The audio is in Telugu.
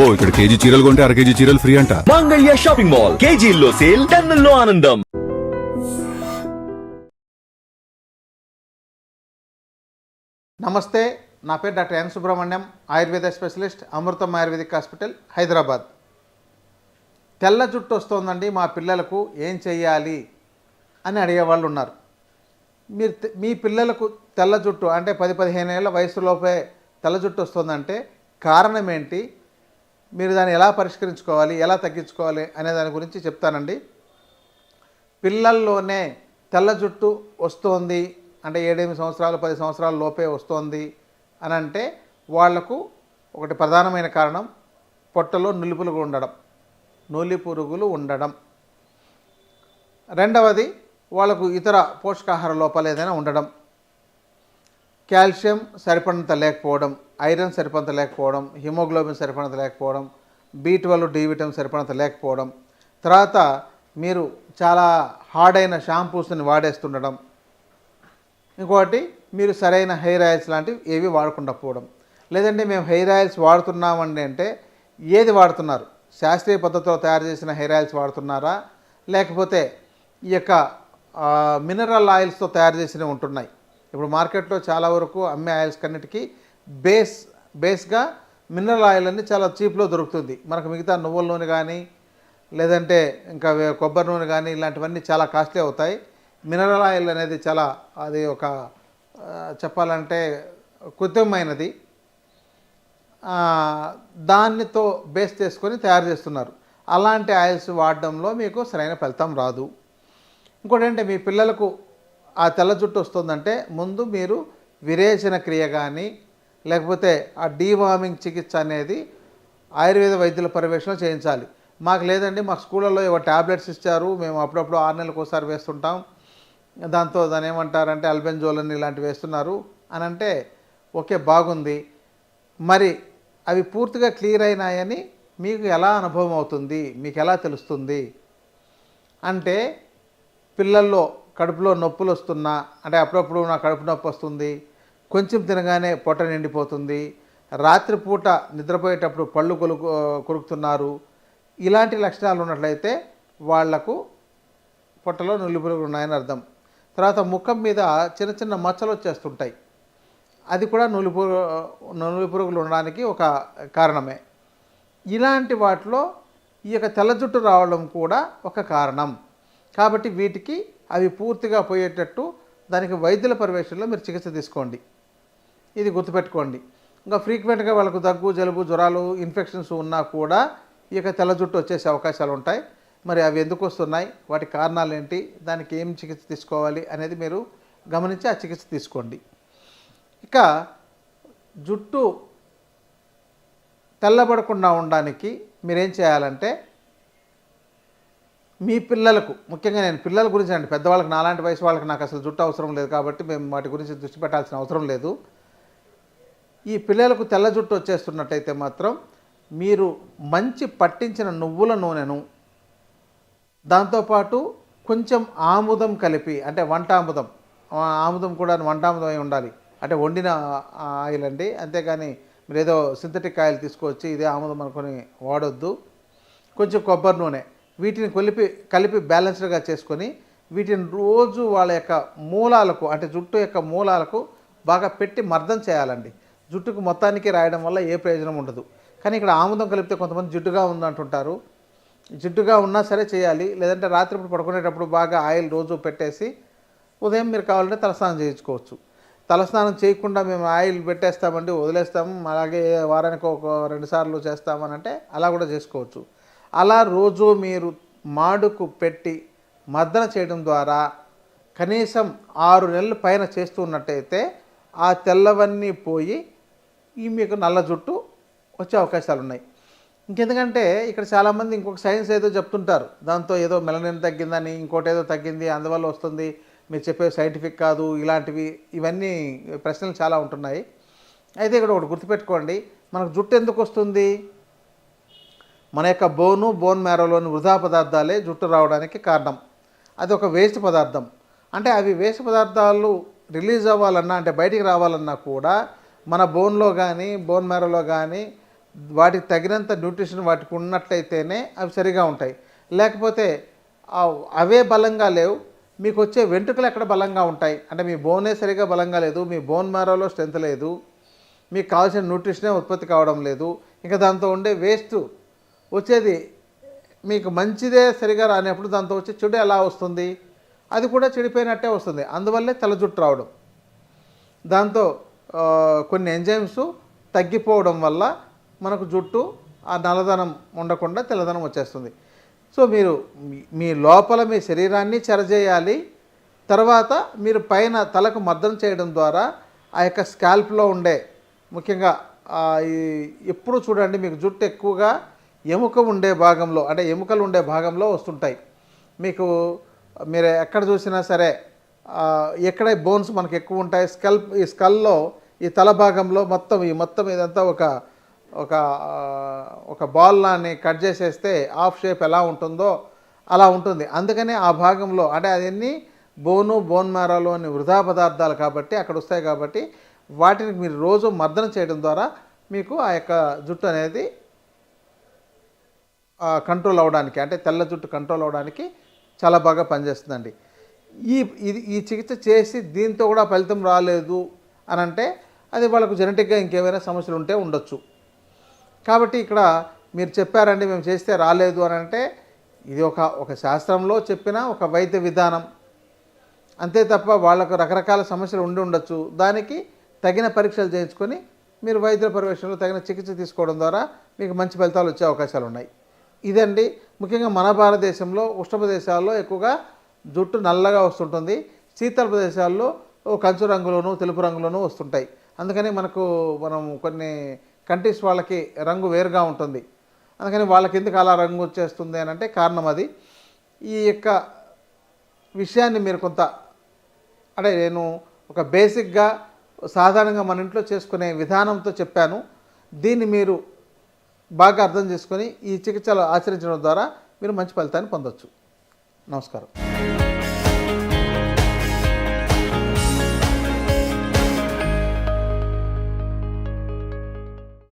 అబ్బో ఇక్కడ కేజీ చీరలు కొంటే అర కేజీ చీరలు ఫ్రీ అంట. మంగళ్య షాపింగ్ మాల్ కేజీల్లో సేల్ టన్నుల్లో ఆనందం. నమస్తే నా పేరు doctor N Subrahmanyam Ayurveda specialist Amrutham Ayurvedic hospital Hyderabad. తెల్ల జుట్టు వస్తోందండి మా పిల్లలకు ఏం చెయ్యాలి అని అడిగేవాళ్ళు ఉన్నారు. మీరు మీ పిల్లలకు తెల్ల జుట్టు అంటే పది పదిహేను ఏళ్ళ వయసులోపే తెల్ల జుట్టు వస్తుందంటే కారణం ఏంటి? మీరు దాన్ని ఎలా పరిష్కరించుకోవాలి ఎలా తగ్గించుకోవాలి అనే దాని గురించి చెప్తానండి. పిల్లల్లోనే తెల్ల జుట్టు వస్తోంది అంటే ఏడెనిమిది సంవత్సరాలు పది సంవత్సరాల లోపే వస్తోంది అని అంటే వాళ్ళకు ఒకటి ప్రధానమైన కారణం పొట్టలో నులిపులు ఉండడం. నూలి పురుగులు ఉండడం. రెండవది వాళ్ళకు ఇతర పోషకాహార లోపాలు ఏదైనా ఉండడం. కాల్షియం సరిపడినంత లేకపోవడం. ఐరన్ సరిపంత లేకపోవడం హిమోగ్లోబిన్ సరిపడినంత లేకపోవడం బీ ట్వెల్వ్ డి విటమిన్ సరిపడినంత లేకపోవడం తర్వాత మీరు చాలా హార్డ్ అయిన షాంపూస్ని వాడేస్తుండడం ఇంకోటి మీరు సరైన హెయిర్ ఆయిల్స్ లాంటివి ఏవి వాడకుండా పోవడం. లేదంటే మేము హెయిర్ ఆయిల్స్ వాడుతున్నామండి అంటే ఏది వాడుతున్నారు? శాస్త్రీయ పద్ధతిలో తయారు చేసిన హెయిర్ ఆయిల్స్ వాడుతున్నారా? లేకపోతే ఈ యొక్క మినరల్ ఆయిల్స్తో తయారు చేసినవి ఉంటున్నాయి. ఇప్పుడు మార్కెట్లో చాలా వరకు అమ్మే ఆయిల్స్ కన్నిటికీ బేస్ బేస్గా మినరల్ ఆయిల్ అన్ని చాలా చీప్లో దొరుకుతుంది. మనకు మిగతా నువ్వుల నూనె కానీ లేదంటే ఇంకా కొబ్బరి నూనె కానీ ఇలాంటివన్నీ చాలా కాస్ట్లీ అవుతాయి. మినరల్ ఆయిల్ అనేది చాలా అది ఒక చెప్పాలంటే కృత్రిమైనది దానితో బేస్ చేసుకొని తయారు చేస్తున్నారు. అలాంటి ఆయిల్స్ వాడడంలో మీకు సరైన ఫలితం రాదు. ఇంకోటి మీ పిల్లలకు ఆ తెల్ల జుట్టు వస్తుందంటే ముందు మీరు విరేచన క్రియ కానీ లేకపోతే ఆ డీవార్మింగ్ చికిత్స అనేది ఆయుర్వేద వైద్యుల పర్యవేక్షణ చేయించాలి. మాకు లేదండి మా స్కూళ్ళల్లో ఏవో ట్యాబ్లెట్స్ ఇచ్చారు మేము అప్పుడప్పుడు ఆరు నెలలకు ఒకసారి వేస్తుంటాం. దాంతో దాని ఏమంటారంటే అల్బెంజోలని ఇలాంటివి వేస్తున్నారు. అని అంటే ఓకే బాగుంది. మరి అవి పూర్తిగా క్లియర్ అయినాయని మీకు ఎలా అనుభవం అవుతుంది? మీకు ఎలా తెలుస్తుంది? అంటే పిల్లల్లో కడుపులో నొప్పులు వస్తున్నా అంటే అప్పుడప్పుడు నా కడుపు నొప్పి వస్తుంది కొంచెం తినగానే పొట్ట నిండిపోతుంది. రాత్రిపూట నిద్రపోయేటప్పుడు పళ్ళు కొలుకు కొరుకుతున్నారు. ఇలాంటి లక్షణాలు ఉన్నట్లయితే వాళ్ళకు పొట్టలో నులిపురుగులు ఉన్నాయని అర్థం. తర్వాత ముఖం మీద చిన్న చిన్న మచ్చలు వచ్చేస్తుంటాయి. అది కూడా నులిపురు నులిపురుగులు ఉండడానికి ఒక కారణమే. ఇలాంటి వాటిలో ఈ యొక్క తెల్ల జుట్టు రావడం కూడా ఒక కారణం. కాబట్టి వీటికి అవి పూర్తిగా పోయేటట్టు దానికి వైద్యుల పర్యవేక్షణలో మీరు చికిత్స తీసుకోండి. ఇది గుర్తుపెట్టుకోండి. ఇంకా ఫ్రీక్వెంట్గా వాళ్ళకు దగ్గు జలుబు జ్వరాలు ఇన్ఫెక్షన్స్ ఉన్నా కూడా ఈ యొక్క తెల్ల జుట్టు వచ్చేసే అవకాశాలు ఉంటాయి. మరి అవి ఎందుకు వస్తున్నాయి? వాటి కారణాలు ఏంటి? దానికి ఏం చికిత్స తీసుకోవాలి అనేది మీరు గమనించి ఆ చికిత్స తీసుకోండి. ఇక జుట్టు తెల్లబడకుండా ఉండడానికి మీరేం చేయాలంటే మీ పిల్లలకు ముఖ్యంగా నేను పిల్లల గురించి అండి పెద్దవాళ్ళకి నాలాంటి వయసు వాళ్ళకి నాకు అసలు జుట్టు అవసరం లేదు కాబట్టి మేము వాటి గురించి దృష్టి పెట్టాల్సిన అవసరం లేదు. ఈ పిల్లలకు తెల్ల జుట్టు వచ్చేస్తున్నట్టయితే మాత్రం మీరు మంచి పట్టించిన నువ్వుల నూనెను దాంతోపాటు కొంచెం ఆముదం కలిపి అంటే వంట ఆముదం ఆముదం కూడా వంట ఆముదం అయి ఉండాలి. అంటే వండిన ఆయిల్ అండి. అంతేగాని మీరు ఏదో సింథటిక్ ఆయిల్ తీసుకొచ్చి ఇదే ఆముదం అనుకొని వాడొద్దు. కొంచెం కొబ్బరి నూనె వీటిని కలిపి కలిపి బ్యాలెన్స్డ్గా చేసుకొని వీటిని రోజు వాళ్ళ యొక్క మూలాలకు అంటే జుట్టు యొక్క మూలాలకు బాగా పెట్టి మర్దం చేయాలండి. జుట్టుకు మొత్తానికి రాయడం వల్ల ఏ ప్రయోజనం ఉండదు. కానీ ఇక్కడ ఆముదం కలిపితే కొంతమంది జిడ్డుగా ఉందంటుంటారు. జిడ్డుగా ఉన్నా సరే చేయాలి. లేదంటే రాత్రిపూట పడుకునేటప్పుడు బాగా ఆయిల్ రోజు పెట్టేసి ఉదయం మీరు కావాలంటే తలస్నానం చేయించుకోవచ్చు. తలస్నానం చేయకుండా మేము ఆయిల్ పెట్టేస్తామండి వదిలేస్తాము. అలాగే వారానికి ఒక రెండు సార్లు చేస్తామని అంటే అలా కూడా చేసుకోవచ్చు. అలా రోజు మీరు మాడుకు పెట్టి మర్దన చేయడం ద్వారా కనీసం ఆరు నెలల పైన చేస్తూ ఉన్నట్టయితే ఆ తెల్లవన్నీ పోయి ఈ మీకు నల్ల జుట్టు వచ్చే అవకాశాలు ఉన్నాయి ఇంకెందుకంటే ఇక్కడ చాలామంది ఇంకొక సైన్స్ ఏదో చెప్తుంటారు. దాంతో ఏదో మెలనిన్ తగ్గిందని ఇంకోటి ఏదో తగ్గింది అందువల్ల వస్తుంది మీరు చెప్పే సైంటిఫిక్ కాదు ఇలాంటివి ఇవన్నీ ప్రశ్నలు చాలా ఉంటున్నాయి. అయితే ఇక్కడ ఒకటి గుర్తుపెట్టుకోండి మనకు జుట్టు ఎందుకు వస్తుంది? మన యొక్క బోను బోన్ మ్యారోలోని వృధా పదార్థాలే జుట్టు రావడానికి కారణం. అది ఒక వేస్ట్ పదార్థం. అంటే అవి వేస్ట్ పదార్థాలు రిలీజ్ అవ్వాలన్నా అంటే బయటికి రావాలన్నా కూడా మన బోన్లో కానీ బోన్ మేరలో కానీ వాటికి తగినంత న్యూట్రిషన్ వాటికి ఉన్నట్లయితేనే అవి సరిగా ఉంటాయి. లేకపోతే అవే బలంగా లేవు. మీకు వచ్చే వెంట్రుకలు ఎక్కడ బలంగా ఉంటాయి? అంటే మీ బోనే సరిగా బలంగా లేదు మీ బోన్ మ్యారోలో స్ట్రెంత్ లేదు మీకు కావాల్సిన న్యూట్రిషనే ఉత్పత్తి కావడం లేదు. ఇంకా దాంతో ఉండే వేస్ట్ వచ్చేది మీకు మంచిదే సరిగా రానప్పుడు దాంతో వచ్చే చెడు ఎలా వస్తుంది? అది కూడా చెడిపోయినట్టే వస్తుంది. అందువల్లే తల జుట్టు రావడం. దాంతో కొన్ని ఎంజైమ్స్ తగ్గిపోవడం వల్ల మనకు జుట్టు ఆ నల్లదనం ఉండకుండా తెల్లదనం వచ్చేస్తుంది. సో మీరు మీ- లోపల మీ శరీరాన్ని చెరజేయాలి. తర్వాత మీరు పైన తలకు మర్దన చేయడం ద్వారా ఆ యొక్క స్కాల్ప్లో ఉండే ముఖ్యంగా ఎప్పుడు చూడండి మీకు జుట్టు ఎక్కువగా ఎముక ఉండే భాగంలో అంటే ఎముకలు ఉండే భాగంలో వస్తుంటాయి. మీకు మీరు ఎక్కడ చూసినా సరే ఎక్కడ బోన్స్ మనకు ఎక్కువ ఉంటాయి స్కల్ ఈ స్కల్లో ఈ తల భాగంలో మొత్తం ఈ మొత్తం ఇదంతా ఒక ఒక ఒక బాల్ కట్ చేసేస్తే హాఫ్ షేప్ ఎలా ఉంటుందో అలా ఉంటుంది. అందుకనే ఆ భాగంలో అంటే అదన్నీ బోను బోన్ మ్యారాలో అని వృధా పదార్థాలు కాబట్టి అక్కడ వస్తాయి కాబట్టి వాటిని మీరు రోజు మర్దన చేయడం ద్వారా మీకు ఆ యొక్క జుట్టు అనేది కంట్రోల్ అవ్వడానికి అంటే తెల్ల జుట్టు కంట్రోల్ అవ్వడానికి చాలా బాగా పనిచేస్తుందండి. ఈ ఇది ఈ చికిత్స చేసి దీంతో కూడా ఫలితం రాలేదు అని అంటే అది వాళ్ళకు జెనెటిక్గా ఇంకేమైనా సమస్యలు ఉంటే ఉండొచ్చు. కాబట్టి ఇక్కడ మీరు చెప్పారండి మేము చేస్తే రాలేదు అని అంటే ఇది ఒక ఒక శాస్త్రంలో చెప్పిన ఒక వైద్య విధానం. అంతే తప్ప వాళ్ళకు రకరకాల సమస్యలు ఉండి ఉండొచ్చు. దానికి తగిన పరీక్షలు చేయించుకొని మీరు వైద్య పర్యవేక్షణలో తగిన చికిత్స తీసుకోవడం ద్వారా మీకు మంచి ఫలితాలు వచ్చే అవకాశాలు ఉన్నాయి. ఇదండి. ముఖ్యంగా మన భారతదేశంలో ఉష్ణ ప్రదేశాల్లో ఎక్కువగా జుట్టు నల్లగా వస్తుంటుంది. శీతల ప్రదేశాల్లో కంచు రంగులోను తెలుపు రంగులోనూ వస్తుంటాయి. అందుకని మనకు మనం కొన్ని కంట్రీస్ వాళ్ళకి రంగు వేరుగా ఉంటుంది. అందుకని వాళ్ళకి ఎందుకు అలా రంగు వచ్చేస్తుంది అని అంటే కారణం అది. ఈ యొక్క విషయాన్ని మీరు కొంత అంటే నేను ఒక బేసిక్గా సాధారణంగా మన ఇంట్లో చేసుకునే విధానంతో చెప్పాను. దీన్ని మీరు బాగా అర్థం చేసుకొని ఈ చికిత్సలు ఆచరించడం ద్వారా మీరు మంచి ఫలితాన్ని పొందొచ్చు. నమస్కారం.